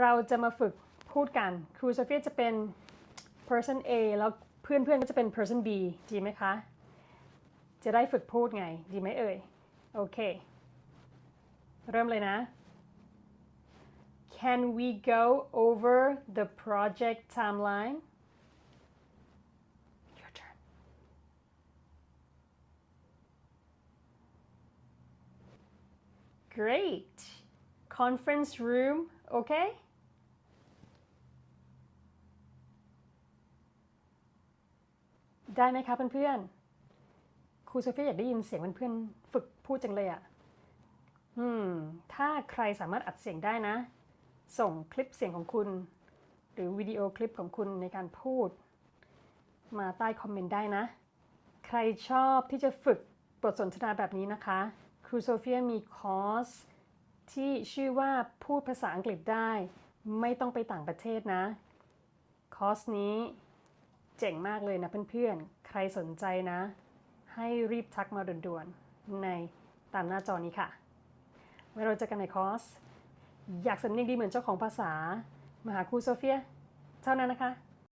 เราจะมาฝึกพูดกัน ครูโซเฟียจะเป็น person A แล้วเพื่อนๆก็จะเป็น person B ดีไหมคะ จะได้ฝึกพูดไง ดีไหมเอ่ย โอเค เริ่มเลยนะ Can we go over the project timeline? Your turn. Great. Conference room, okay? ได้ไหมคะเพื่อนๆ ครูโซเฟียอยากได้ยินเสียงเพื่อนๆ ฝึกพูดจังเลยอะ่ะ อืม ถ้าใครสามารถอัดเสียงได้นะ ส่งคลิปเสียงของคุณ หรือวิดีโอคลิปของคุณในการพูด มาใต้คอมเมนต์ได้นะ ใครชอบที่จะฝึกบทสนทนาแบบนี้นะคะ ครูโซเฟียมีคอร์ส ที่ชื่อว่าพูดภาษาอังกฤษได้ ไม่ต้องไปต่างประเทศนะ คอร์สนี้เจ๋งมากเลยนะเพื่อนๆ ใครสนใจนะ ให้รีบทักมาด่วนๆ ในตามหน้าจอนี้ค่ะไว้เราเจอกันในคอร์ส อยากสำเนียงดีเหมือนเจ้าของภาษามาหาครูโซเฟีย เท่านั้นนะคะ